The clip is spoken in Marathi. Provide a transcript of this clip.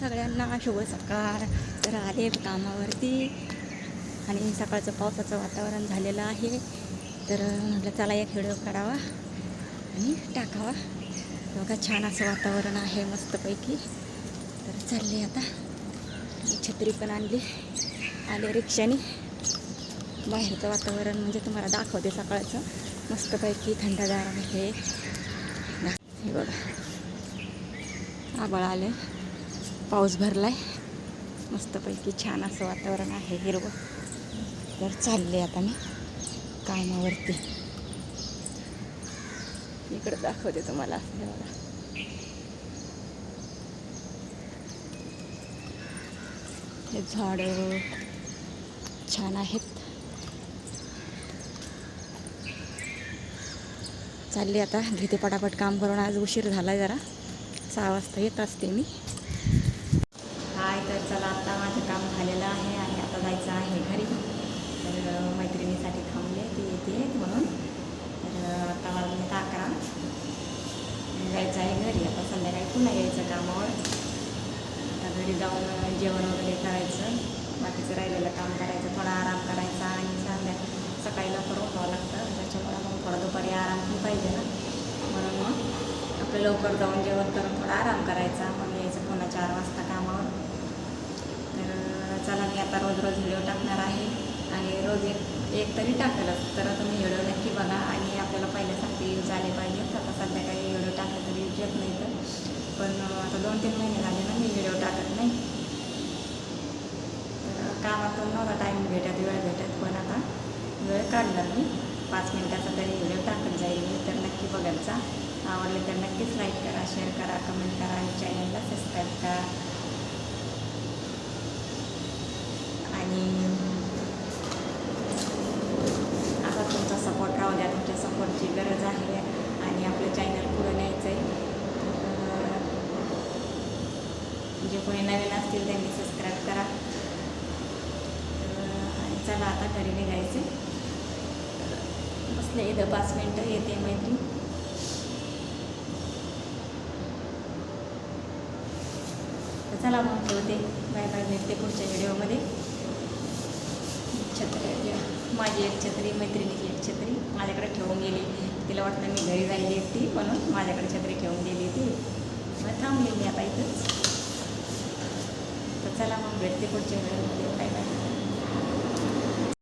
सगळ्यांना शुभ सकाळ. तर आले कामावरती आणि सकाळचं पावसाचं वातावरण झालेलं आहे. तर म्हटलं चला एक व्हिडिओ काढावा आणि टाकावा. बघा छान असं वातावरण आहे मस्तपैकी. तर चालले आता. छत्री पण आणली. आले रिक्षाने. बाहेरचं वातावरण म्हणजे तुम्हाला दाखवते सकाळचं. मस्तपैकी थंडगार आहे. हे बघा. आबळ आले पाऊस भरला आहे मस्तपैकी छान असं वातावरण आहे हिरवं. तर चालले आता मी कामावरती. इकडं दाखवते तुम्हाला. हे बघा हे झाडं छान आहेत. चालली आता. घेते पटापट काम करून आज उशीर झाला जरा. सहा वाजता येत असते मी. हाय तर चला आता माझं काम झालेलं आहे आणि आता जायचं आहे घरी. तर मैत्रिणीसाठी थांबले ती येते म्हणून. तर अं, आता वाजले अकरा. जायचं आहे घरी. आता संध्याकाळी पुन्हा यायचं कामावर. आता घरी जाऊन जेवण वगैरे करायचं. बाकीचं राहिलेलं काम करायचं. थोडा आराम करायचा आणि संध्या सकाळी लवकर उठावं लागतं. त्याच्यामुळे मग थोडा दुपारी आराम पण पाहिजे ना. म्हणून मग आपलं लवकर जाऊन जेवण करून थोडा आराम करायचा. मग यायचं पुन्हा चार वाजता काम आता रोज रोज व्हिडिओ टाकणार आहे. आणि रोज एक एक तरी टाकेलच तर तुम्ही व्हिडिओ नक्की बघा. आणि आपल्याला पहिल्यासारखे यूज आले पाहिजेत आता सध्या काही व्हिडिओ टाकले तरी यूज येत नाही तर. पण आता दोन तीन महिने झाले ना मी व्हिडिओ टाकत नाही. तर कामातून नव्हता टाईम भेटत वेळ भेटत. पण आता वेळ काढला मी. पाच मिनिटाचा तरी व्हिडिओ टाकत जाईल. तर नक्की बघायचा. आवडले तर नक्कीच लाईक करा शेअर करा कमेंट करा आणि चॅनलला सबस्क्राईब करा आणि आता तुमचा सपोर्ट राहू द्या तुमच्या सपोर्टची गरज आहे आणि आपलं चॅनल पुढं न्यायचं आहे जे कोणी नवीन असतील त्यांनी सबस्क्राईब करा. तर आणि चला आता घरी निघायचे. बसले इथं पाच मिनटं येते मैत्री. चला मग ठेवते. बाय बाय भेटते पुढच्या व्हिडिओमध्ये माझी एक छत्री मैत्रिणीची एक छत्री माझ्याकडे ठेवून गेली. तिला वाटतं मी घरी राहिली एकटी म्हणून माझ्याकडे छत्री ठेवून गेली ती मग थांबली मी आता इथंच. तर चला मग भेटते पुढच्या वेळेमध्ये. काय काय